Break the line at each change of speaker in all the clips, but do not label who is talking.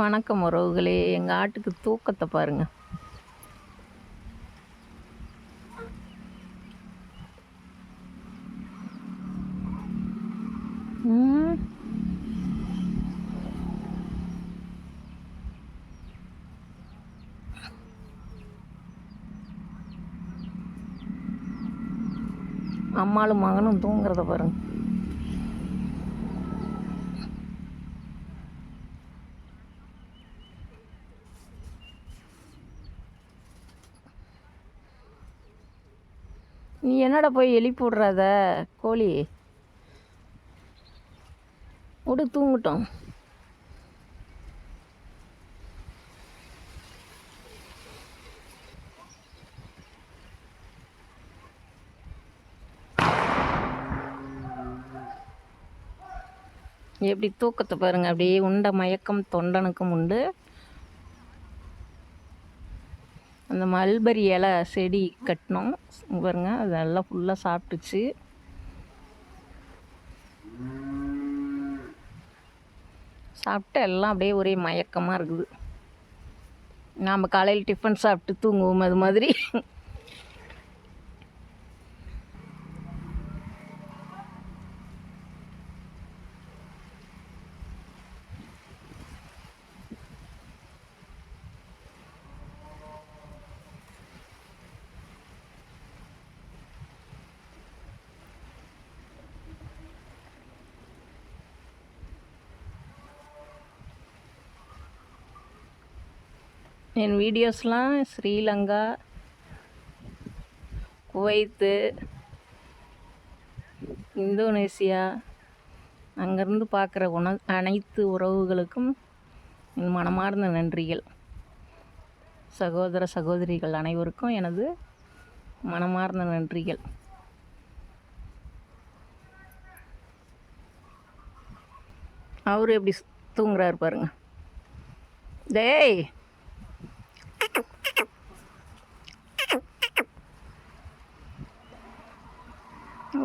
வணக்கம் உறவுகளே. எங்கள் ஆட்டுக்கு தூக்கத்தை பாருங்க. அம்மாளும் மகனும் தூங்குறத பாருங்க. நீ என்னடா போய் எழுப்பி விட்றாத கோழி. விடு தூங்கட்டும். எப்படி தூக்கத்தை பாருங்க அப்படியே உண்ட மயக்கம் தொண்டனுக்கும் உண்டு. அந்த மல்பரி இலை செடி கட்டினோம். பாருங்கள் பாருங்க அது நல்லா ஃபுல்லாக சாப்பிட்டுச்சு. சாப்பிட்டு எல்லாம் அப்படியே ஒரே மயக்கமாக இருக்குது. நாம் காலையில் டிஃபன் சாப்பிட்டு தூங்குவோம் அது மாதிரி. என் வீடியோஸ்லாம் ஸ்ரீலங்கா குவைத்து இந்தோனேசியா அங்கேருந்து பார்க்குற உண அனைத்து உறவுகளுக்கும் என் மனமார்ந்த நன்றிகள். சகோதர சகோதரிகள் அனைவருக்கும் எனது மனமார்ந்த நன்றிகள். அவர் எப்படி தூங்குறாரு பாருங்க. டேய்!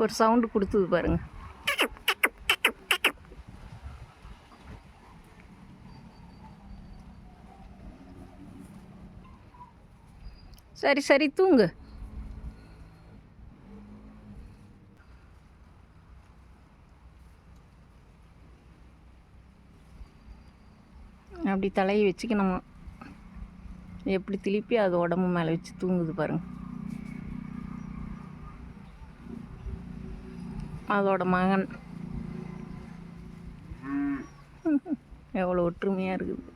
ஒரு சவுண்டு கொடுத்தது பாருங்க. சரி சரி தூங்கு. அப்படி தலையை வச்சுக்கணுமா? எப்படி திருப்பி அது உடம்பு மேலே வச்சு தூங்குது பாருங்கள் அதோட மகன். எவ்வளோ ஒற்றுமையாக இருக்குது.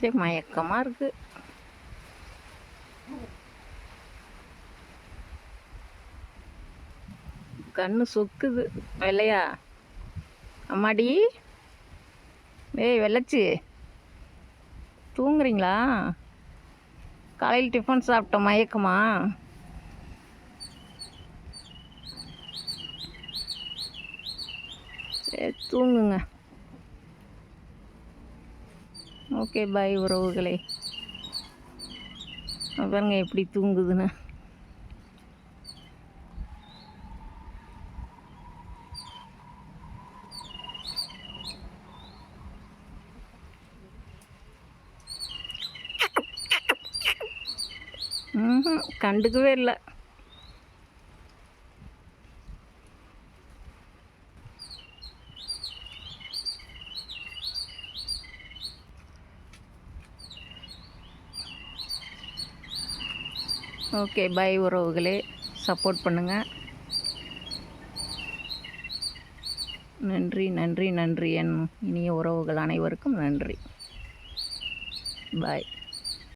சரி மயக்கமாக இருக்குது கண்ணு சொக்குது. வெள்ளையா? அம்மாடி? ஏய் வெள்ளச்சி. தூங்குறீங்களா? காலையில் டிஃபன் சாப்பிட்டோம் மயக்கமா? சரி தூங்குங்க. ஓகே பாய் உறவுகளே. பாருங்க எப்படி தூங்குதுன்னு. கண்டுக்கவே இல்லை. ஓகே பை உறவுகளே. சப்போர்ட் பண்ணுங்கள் நன்றி நன்றி நன்றி. என் இனிய உறவுகள் அனைவருக்கும் நன்றி. பாய்